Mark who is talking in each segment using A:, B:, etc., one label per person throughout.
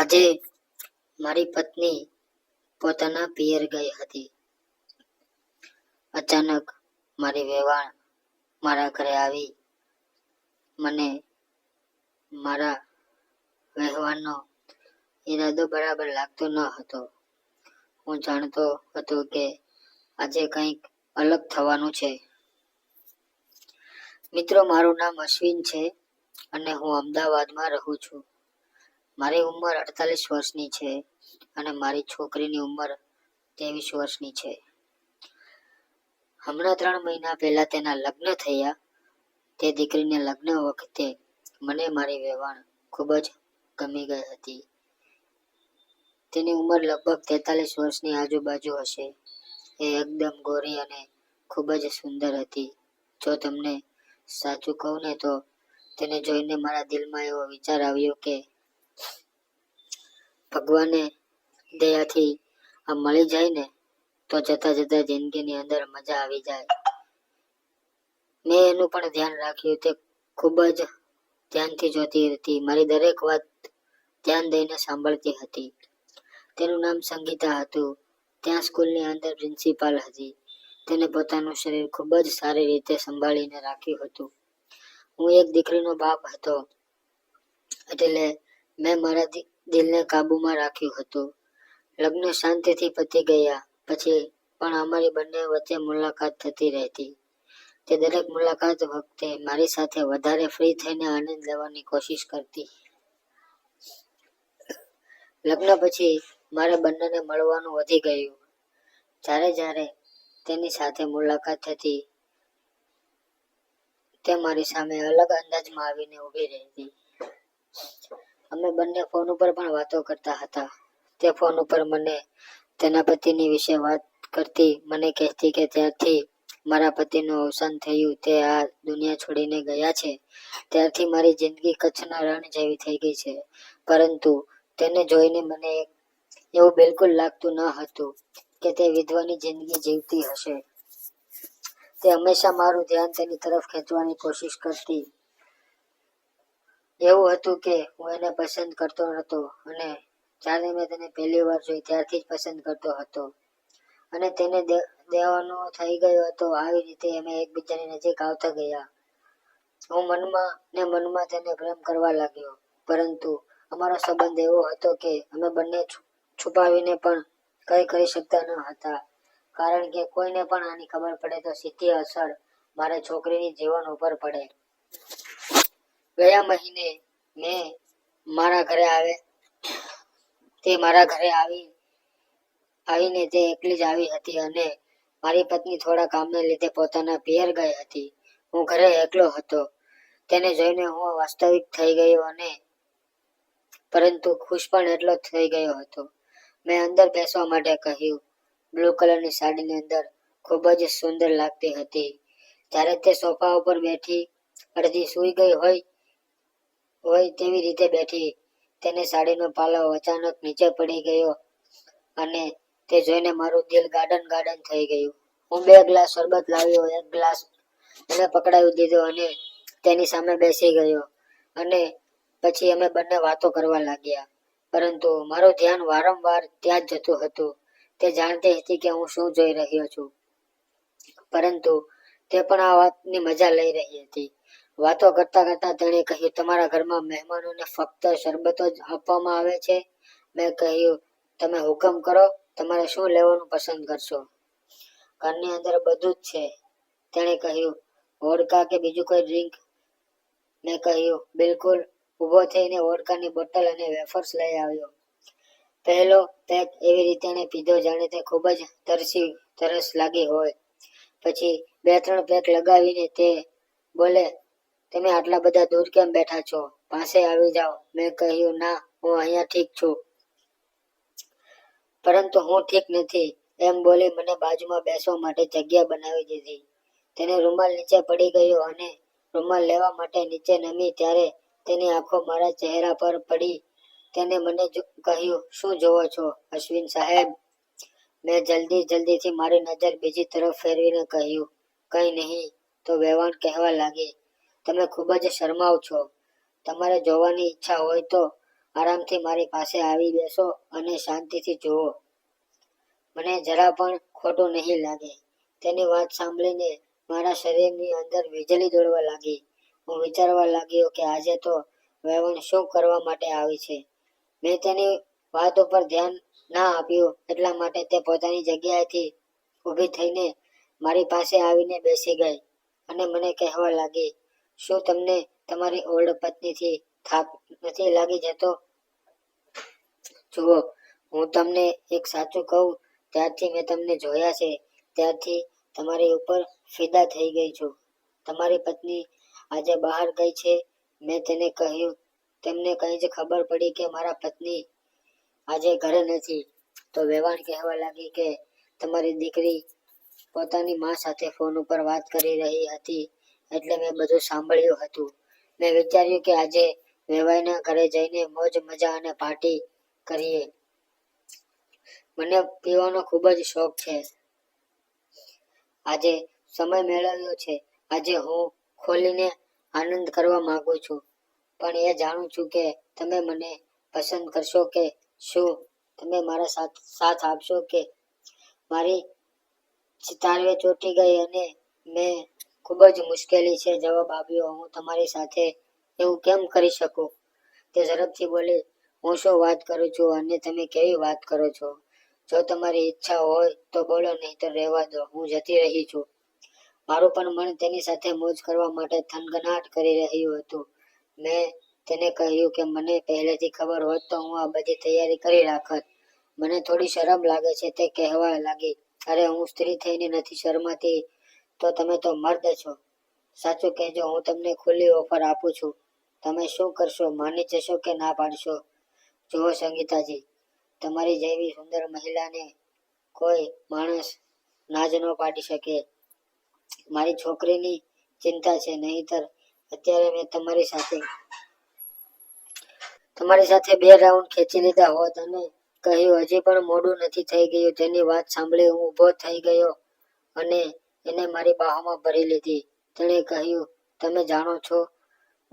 A: આજે મારી પત્ની પોતાના પિયર ગઈ હતી. અચાનક મારી વેવાણ મારા ઘરે આવી. મને મારા વહેવાનો ઈરાદો બરાબર લાગતો ન હતો. હું જાણતો હતો કે આજે કંઈક અલગ થવાનું છે. મિત્રો, મારું નામ અશ્વિન છે અને હું અમદાવાદમાં રહું છું. મારી ઉંમર અડતાલીસ વર્ષની છે અને મારી છોકરીની ઉંમર ત્રેવીસ વર્ષની છે. હમણાં ત્રણ મહિના પહેલા તેના લગ્ન થયા. તે દીકરીને લગ્ન વખતે મને મારી વ્યવહાર ખૂબ જ ગમી ગઈ હતી. તેની ઉંમર લગભગ તેતાલીસ વર્ષની આજુબાજુ હશે. એ એકદમ ગોરી અને ખૂબ જ સુંદર હતી. જો તમને સાચું કહું ને તો તેને જોઈને મારા દિલમાં એવો વિચાર આવ્યો કે ભગવાને દયાથી આ મળી જાય ને તો જતા જતા જિંદગીની અંદર મજા આવી જાય. મેં એનું પણ ધ્યાન રાખ્યું તે ખૂબ જ ધ્યાનથી જોતી હતી. મારી દરેક વાત ધ્યાન દઈને સાંભળતી હતી. તેનું નામ સંગીતા હતું. ત્યાં સ્કૂલની અંદર પ્રિન્સિપાલ હતી. તેને પોતાનું શરીર ખૂબ જ સારી રીતે સંભાળીને રાખ્યું હતું. હું એક દીકરીનો બાપ હતો. એટલે મેં મારા દિલને કાબૂમાં રાખ્યું હતું. લગ્ન શાંતિથી પતી ગયા પછી પણ અમારી બંને વચ્ચે મુલાકાત થતી રહેતી. તે દરેક મુલાકાત વખતે મારી સાથે વધારે ફ્રી થઈને આનંદ લેવાની કોશિશ કરતી. લગ્ન પછી મારે બંનેને મળવાનું વધી ગયું. જ્યારે જ્યારે તેની સાથે મુલાકાત થતી, તે મારી સામે અલગ અંદાજમાં આવીને ઊભી રહેતી. અમે બંને ફોન ઉપર પણ વાતો કરતા હતા. તે ફોન ઉપર મને તેના પતિની વિશે વાત કરતી મને કહેતી કે ત્યારથી મારા પતિનું અવસાન થયું, તે આ દુનિયા છોડીને ગયા છે. ત્યારથી મારી જિંદગી કચ્છના રણ જેવી થઈ ગઈ છે. પરંતુ તેને જોઈને મને એવું બિલકુલ લાગતું ન હતું કે તે વિધવાની જિંદગી જીવતી હશે. તે હંમેશા મારું ધ્યાન તેની તરફ ખેંચવાની કોશિશ કરતી એવું હતું કે હું એને પસંદ કરતો નહોતો અને જ્યારે મેં તેને પહેલી વાર જોઈ ત્યારથી જ પસંદ કરતો હતો. અને તેને દેવાનો થઈ ગયો હતો. આવી રીતે અમે એકબીજાની નજીક આવતા ગયા. હું મનમાં ને મનમાં તેને પ્રેમ કરવા લાગ્યો. પરંતુ અમારો સંબંધ એવો હતો કે અમે બંને છુપાવીને પણ કંઈ કરી શકતા ન હતા. કારણ કે કોઈને પણ આની ખબર પડે તો સીધી અસર મારા છોકરીની જીવન ઉપર પડે. ગયા મહિને મેં મારા ઘરે આવે. તે મારા ઘરે આવી, આવીને તે એકલી જ આવી હતી અને મારી પત્ની થોડા કામને લીધે પોતાના પિયર ગઈ હતી. હું ઘરે એકલો હતો. તેને જોઈને હું વાસ્તવિક થઈ ગયો અને પરંતુ ખુશ પણ એટલો થઈ ગયો હતો. મેં અંદર બેસવા માટે કહ્યું, બ્લુ કલરની સાડીની અંદર ખૂબ જ સુંદર લાગતી હતી. જ્યારે તે સોફા ઉપર બેઠી અડધી સૂઈ ગઈ હોય હોય તેવી રીતે બેઠી. તેને સાડીનો પાલો અચાનક નીચે પડી ગયો અને તે જોઈને મારું દિલ ગાર્ડન ગાર્ડન થઈ ગયું. હું બે ગ્લાસ શરબત લાવ્યો, એક ગ્લાસ એને પકડાવી દીધો અને તેની સામે બેસી ગયો. અને પછી અમે બંને વાતો કરવા લાગ્યા. પરંતુ મારું ધ્યાન વારંવાર ત્યાં જ જતું હતું. તે જાણતી હતી કે હું શું જોઈ રહ્યો છું. પરંતુ તે પણ આ વાતની મજા લઈ રહી હતી. વાતો કરતા કરતા તેણે કહ્યું, તમારા ઘરમાં મહેમાનોને ફક્ત શરબતો જ આપવામાં આવે છે? મેં કહ્યું, તમે હુકમ કરો, તમારે શું લેવાનું પસંદ કરશો? ઘરની અંદર બધું જ છે. તેણે કહ્યું, વોડકા કે બીજું કોઈ ડ્રિંક મેં કહ્યું, બિલકુલ. ઊભો થઈને વોડકાની બોટલ અને વેફર્સ લઈ આવ્યો. પહેલો પેક એવી રીતે એણે પીધો જાણે તે ખૂબ જ તરસી, તરસ લાગી હોય. પછી બે ત્રણ પેક લગાવીને તે બોલે તમે આટલા બધા દૂર કેમ બેઠા છો? પાસે આવી જાઓ. મેં કહ્યું, ના, હું અહીંયા ઠીક છું. પરંતુ હું ઠીક નથી. એમ બોલી મને બાજુમાં બેસવા માટે જગ્યા બનાવી દીધી. તેને રૂમાલ નીચે પડી ગયો અને રૂમાલ લેવા માટે નીચે નમી ત્યારે તેની આંખો મારા ચહેરા પર પડી. તેને મને કહ્યું, શું જોવો છો, અશ્વિન સાહેબ? મેં જલ્દી જલ્દીથી મારી નજર બીજી તરફ ફેરવીને કહ્યું, કંઈ નહીં, તો વેવાણ કહેવા લાગી. તમે ખૂબ જ શરમાવ છો. તમારે જોવાની ઈચ્છા હોય તો આરામથી મારી પાસે આવી બેસો અને શાંતિથી જુઓ. મને જરા પણ ખોટું નહીં લાગે. તેની વાત સાંભળીને મારા શરીરની અંદર વીજળી દોડવા લાગી. હું વિચારવા લાગ્યો કે આજે તો વેવણ શું કરવા માટે આવી છે. મેં તેની વાત ઉપર ધ્યાન ના આપ્યું એટલા માટે તે પોતાની જગ્યાએથી ઊભી થઈને મારી પાસે આવીને બેસી ગઈ અને મને કહેવા લાગી શું તમને તમારી ઓલ્ડ પત્નીથી થાક નથી લાગી જતો? જુઓ, હું તમને એક સાચું કહું, ત્યારથી મેં તમને જોયા છે. ત્યારથી તમારી ઉપર ફિદા થઈ ગઈ છું. તમારી પત્ની આજે બહાર ગઈ છે. મેં તેને કહ્યું, તેમને કંઈ જ ખબર પડી કે મારા પત્ની આજે ઘરે નથી. તો વેવાણ કહેવા લાગી કે તમારી દીકરી પોતાની મા સાથે ફોન ઉપર વાત કરી રહી હતી. એટલે મેં બધું સાંભળ્યું હતું. મેં વિચાર્યું કે આજે વેવાઈના ઘરે જઈને મોજ, મજા અને પાર્ટી કરીએ. મને પીવાનો ખૂબ જ શોખ છે. આજે સમય મેળવ્યો છે. આજે હું ખોલીને આનંદ કરવા માંગુ છું. પણ એ જાણું છું કે તમે મને પસંદ કરશો કે શું? તમે મારા સાથ સાથ આપશો કે મારી તાળવે ચોંટી ગઈ અને મેં ખૂબ જ મુશ્કેલી છે જવાબ આપ્યો. હું તમારી સાથે એવું કેમ કરી શકું? તે ઝડપથી બોલી, હું શું વાત કરું છું અને તમે કેવી વાત કરો છો? જો તમારી ઈચ્છા હોય તો બોલો નહીં તો રહેવા દો. હું જતી રહી છું. મારું પણ મન તેની સાથે મોજ કરવા માટે થનગનાટ કરી રહ્યું હતું. મેં તેને કહ્યું કે, મને પહેલેથી ખબર હોત તો હું આ બધી તૈયારી કરી રાખત. મને થોડી શરમ લાગે છે તે કહેવા લાગી. અરે, હું સ્ત્રી થઈને નથી શરમાતી. તો તમે તો મર્દ છો. સાચું કહેજો, હું તમને ખુલ્લી ઓફર આપું છું. તમે શું કરશો, માની જશો કે ના પાડશો? જુઓ સંગીતાજી, તમારી જેવી સુંદર મહિલાને કોઈ માણસ ના જ ન પાડી શકે. મારી છોકરીની ચિંતા છે, નહીતર અત્યારે મેં તમારી સાથે તમારી સાથે બે રાઉન્ડ ખેંચી લીધા હોત અને કહ્યું, હજી પણ મોડું નથી થઈ ગયું. તેની વાત સાંભળી હું ઊભો થઈ ગયો અને એને મારી બાહોમાં ભરી લીધી. તેણે કહ્યું, તમે જાણો છો,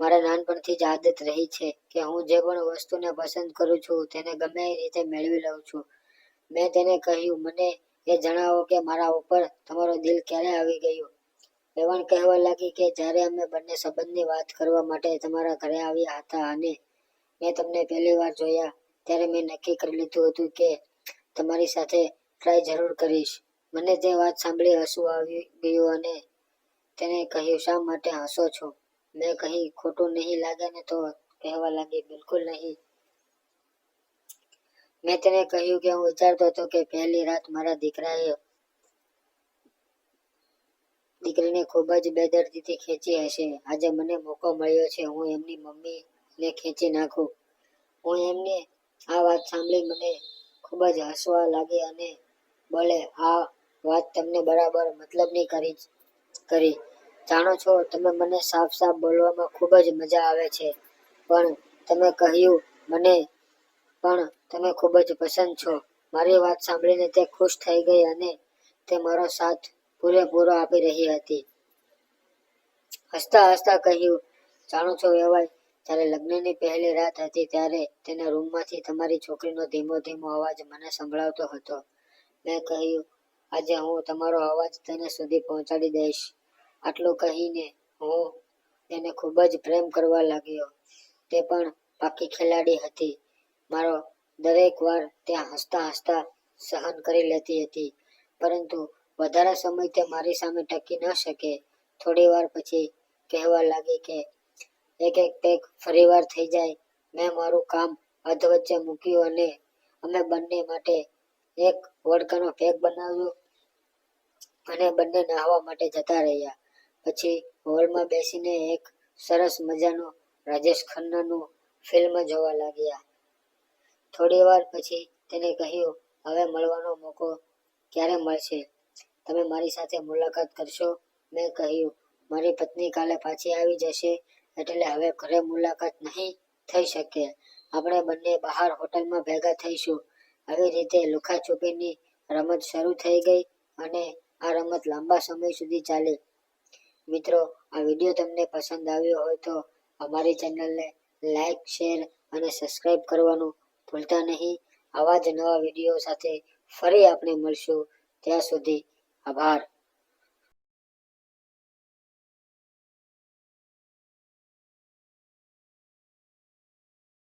A: મારા નાનપણથી જ આદત રહી છે કે હું જે પણ વસ્તુને પસંદ કરું છું તેને ગમે એ રીતે મેળવી લઉં છું. મેં તેને કહ્યું, મને એ જણાવો કે મારા ઉપર તમારો દિલ ક્યારે આવી ગયું? એવણ કહેવા લાગી કે જ્યારે અમે બંને સંબંધની વાત કરવા માટે તમારા ઘરે આવ્યા હતા અને મેં તમને પહેલી વાર જોયા, ત્યારે મેં નક્કી કરી લીધું હતું કે તમારી સાથે ટ્રાય જરૂર કરીશ. મને તે વાત સાંભળી હસવું આવી ગયું અને તેને કહ્યું, શા માટે હસો છો? મેં કહી ખોટું નહીં લાગે ને તો કહેવા લાગી, બિલકુલ નહીં. મેં તેને કહ્યું કે, હું વિચારતો હતો કે પહેલી રાત મારા દીકરાએ દીકરીને ખૂબ જ બેદર્દીથી ખેંચી હશે. આજે મને મોકો મળ્યો છે. હું એમની મમ્મીને ખેંચી નાખું. હું એમને આ વાત સાંભળી મને ખૂબ જ હસવા લાગી અને બોલે આ વાત તમને બરાબર મતલબની કરી કરી. જાણો છો, તમે મને સાફ સાફ બોલવામાં ખૂબ જ મજા આવે છે. પણ તમે કહ્યું મને, પણ તમે ખૂબ જ પસંદ છો. મારી વાત સાંભળીને તે ખુશ થઈ ગઈ અને તે મારો સાથ પૂરેપૂરો આપી રહી હતી. હસતા હસતા કહ્યું, જાણો છો વેવાય જ્યારે લગ્નની પહેલી રાત હતી ત્યારે તેના રૂમમાંથી તમારી છોકરીનો ધીમો ધીમો અવાજ મને સંભળાવતો હતો. મેં કહ્યું આજે હું તમારો અવાજ તેને સુધી પહોંચાડી દઈશ. આટલું કહીને હું તેને ખૂબ જ પ્રેમ કરવા લાગ્યો. તે પણ પાકી ખેલાડી હતી. મારો દરેક વાર ત્યાં હસતા હસતા સહન કરી લેતી હતી. પરંતુ વધારે સમય તે મારી સામે ટકી ન શકે. થોડી વાર પછી કહેવા લાગી કે, એક એક પેક ફરીવાર થઈ જાય. મેં મારું કામ અધવચ્ચે મૂક્યું અને અમે બંને માટે એક વોડકાનો પેક બનાવ્યો. અને બંને નાહવા માટે જતા રહ્યા. પછી હોલમાં બેસીને એક સરસ મજાનું રાજેશ ખન્નાનું ફિલ્મ જોવા લાગ્યા. થોડી વાર પછી તેને કહ્યું, હવે મળવાનો મોકો ક્યારે મળશે? તમે મારી સાથે મુલાકાત કરશો? મેં કહ્યું, મારી પત્ની કાલે પાછી આવી જશે, એટલે હવે ઘરે મુલાકાત નહીં થઈ શકે. આપણે બંને બહાર હોટલમાં ભેગા થઈશું. આવી રીતે લુકાછુપીની રમત શરૂ થઈ ગઈ અને આ રમત લાંબા સમય સુધી ચાલે. મિત્રો, આ વીડિયો તમને પસંદ આવ્યો હોય તો અમારી ચેનલને લાઈક, શેર અને સબસ્ક્રાઇબ કરવાનું ભૂલતા નહીં. આવા જ નવા વીડિયો સાથે ફરી આપણે મળશું. ત્યાં સુધી આભાર.